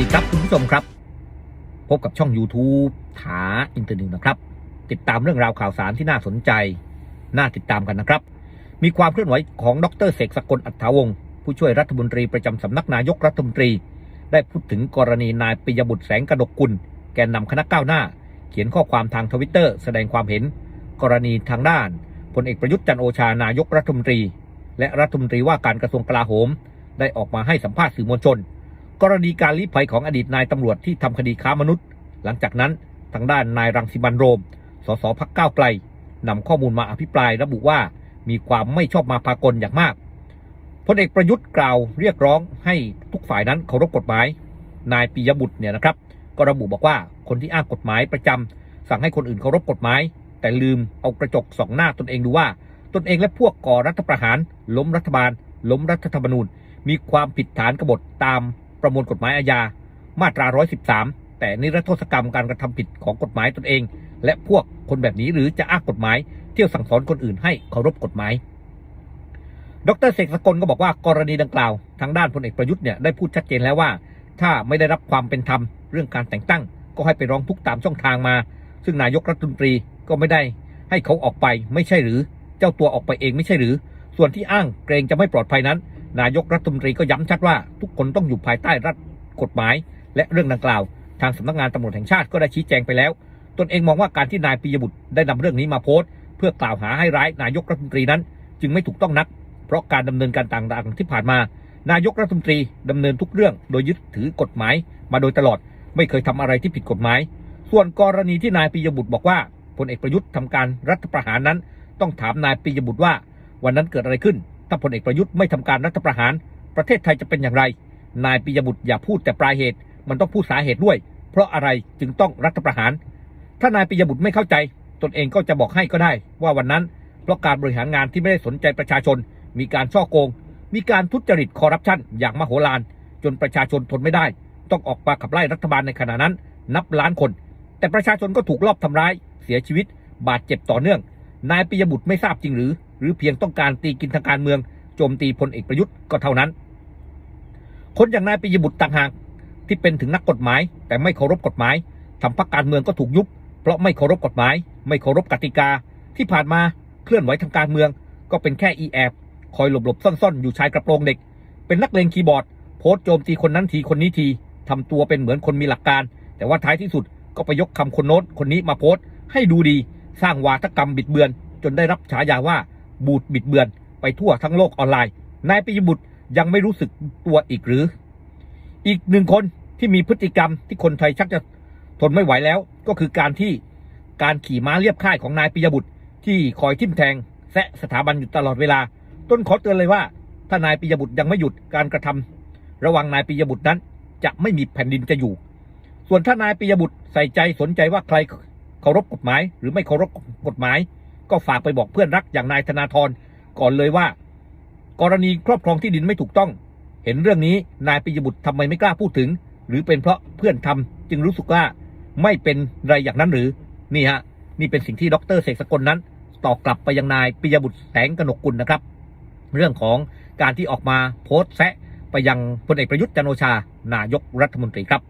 ดีครับคุณผู้ชมครับ พบกับช่อง YouTube ถาอินเตอร์นิวนะครับ ติดตามเรื่องราวข่าวสารที่น่าสนใจ น่าติดตามกันนะครับ มีความเคลื่อนไหวของดรเสกสกลอัฏฐาวงศ์ผู้ช่วยรัฐมนตรีประจำสำนักนายกรัฐมนตรี ได้พูดถึงกรณีนายปิยบุตรแสงกนกกุล แกนนำคณะก้าวหน้า เขียนข้อความทางทวิตเตอร์แสดงความเห็น กรณีทางด้านพลเอกประยุทธ์จันโอชานายกรัฐมนตรี และรัฐมนตรีว่าการกระทรวงกลาโหม ได้ออกมาให้สัมภาษณ์สื่อมวลชน กรณีการลี้ภัยของอดีตนายตำรวจที่ทำคดีค้ามนุษย์ หลังจากนั้นทางด้านนายรังสิมันโรม สสพักก้าวไกลนำข้อมูลมาอภิปรายระบุว่ามีความไม่ชอบมาพากลอย่างมากพลเอกประยุทธ์กล่าวเรียกร้องให้ทุกฝ่ายนั้นเคารพกฎหมาย นายปิยบุตรเนี่ยนะครับ ก็ระบุบอกว่าคนที่อ้างกฎหมายประจำสั่งให้คนอื่นเคารพกฎหมาย แต่ลืมเอากระจกสองหน้าตนเองดูว่า ตนเองและพวกก่อรัฐประหาร ล้มรัฐบาล ล้มรัฐธรรมนูญ มีความผิดฐานกบฏตาม ประมวลกฎหมายอาญา มาตรา 113 แต่นิรโทษกรรมการกระทำผิดของกฎหมายตนเอง และพวกคนแบบนี้หรือจะอ้างกฎหมาย เที่ยวสั่งสอนคนอื่นให้เคารพกฎหมาย ดรเสกสกลก็บอกว่ากรณีดังกล่าว ทางด้านพลเอกประยุทธ์เนี่ยได้พูดชัดเจนแล้วว่า ถ้าไม่ได้รับความเป็นธรรมเรื่องการแต่งตั้ง ก็ให้ไปร้องทุกข์ตามช่องทางมา ซึ่งนายกรัฐมนตรีก็ไม่ได้ให้เขาออกไปไม่ใช่หรือ เจ้าตัวออกไปเองไม่ใช่หรือ ส่วนที่อ้างเกรงจะไม่ปลอดภัยนั้น นายกรัฐมนตรีก็ย้ำชัดว่า ทุกคนต้องอยู่ภายใต้รัฐกฎหมาย และเรื่องดังกล่าว ทางสำนักงานตำรวจแห่งชาติก็ได้ชี้แจงไปแล้ว ตนเองมองว่าการที่นายปิยบุตรได้นำเรื่องนี้มาโพสต์ เพื่อกล่าวหาให้ร้ายนายกรัฐมนตรีนั้น จึงไม่ถูกต้องนัก เพราะการดำเนินการต่างๆที่ผ่านมา นายกรัฐมนตรีดำเนินทุกเรื่อง โดยยึดถือกฎหมาย มาโดยตลอด ไม่เคยทำอะไรที่ผิดกฎหมาย ส่วนกรณีที่นายปิยบุตรบอกว่าพลเอกประยุทธ์ทำการรัฐประหารนั้น ต้องถามนายปิยบุตรว่า วันนั้นเกิดอะไรขึ้น ถ้าพลเอกประยุทธ์ไม่ทำการรัฐประหาร ประเทศไทยจะเป็นอย่างไร นายปิยบุตรอย่าพูดแต่ปลายเหตุ มันต้องพูดสาเหตุด้วย เพราะอะไรจึงต้องรัฐประหาร ถ้านายปิยบุตรไม่เข้าใจ ตนเองก็จะบอกให้ก็ได้ ว่าวันนั้นเพราะการบริหารงานที่ไม่ได้สนใจประชาชน มีการช่อโกง มีการทุจริตคอร์รัปชันอย่างมโหฬารจนประชาชนทนไม่ได้ ต้องออกมาขับไล่รัฐบาลในขณะนั้น นับล้านคน แต่ประชาชนก็ถูกลอบทำร้าย เสียชีวิต บาดเจ็บต่อเนื่อง นายปิยบุตรไม่ทราบจริงหรือ หรือเพียงต้องการตีกินทางการเมืองโจมตีพลเอกประยุทธ์ก็เท่านั้น คนอย่างนายปิยบุตรต่างหากที่เป็นถึงนักกฎหมาย แต่ไม่เคารพกฎหมายทำพรรคการเมืองก็ถูกยุบ เพราะไม่เคารพกฎหมาย ไม่เคารพกติกา ที่ผ่านมาเคลื่อนไหวทางการเมือง ก็เป็นแค่อีแอบคอยหลบๆซ่อนๆ อยู่ชายกระโปรงเด็ก เป็นนักเลงคีย์บอร์ด โพสต์โจมตีคนนั้นทีคนนี้ทีทำตัวเป็นเหมือนคนมีหลักการ แต่ว่าท้ายที่สุดก็ไปยกคำคนโน้นคนนี้มาโพสต์ ให้ดูดี สร้างวาทกรรมบิดเบือน จนได้รับฉายาว่า บูดบิดเบือน ไปทั่วทั้งโลกออนไลน์ นายปิยบุตรยังไม่รู้สึกตัวอีกหรือ อีกหนึ่งคนที่มีพฤติกรรมที่คนไทยชักจะทนไม่ไหวแล้ว ก็คือการที่การขี่ม้าเรียบค่ายของนายปิยบุตร ที่คอยทิ่มแทงแซะสถาบันอยู่ตลอดเวลา ต้นขอเตือนเลยว่า ถ้านายปิยบุตรยังไม่หยุดการกระทำระวังนายปิยบุตรนั้น จะไม่มีแผ่นดินจะอยู่ ส่วนถ้านายปิยบุตรใส่ใจสนใจว่าใครเคารพกฎหมาย หรือไม่เคารพกฎหมาย ก็ฝากไปบอกเพื่อนรักอย่างนายธนาธรก่อนเลยว่า กรณีครอบครองที่ดินไม่ถูกต้อง เห็นเรื่องนี้นายปิยบุตรทำไมไม่กล้าพูดถึง หรือเป็นเพราะเพื่อนทำจึงรู้สึกว่าไม่เป็นไรอย่างนั้นหรือนี่ฮะนี่เป็นสิ่งที่ดรเสกสกลนั้นตอบกลับไปยังนายปิยบุตรแสงกนกกุลนะครับ เรื่องของการที่ออกมาโพสต์แซะไปยังพลเอกประยุทธ์จันโอชา นายกรัฐมนตรีครับ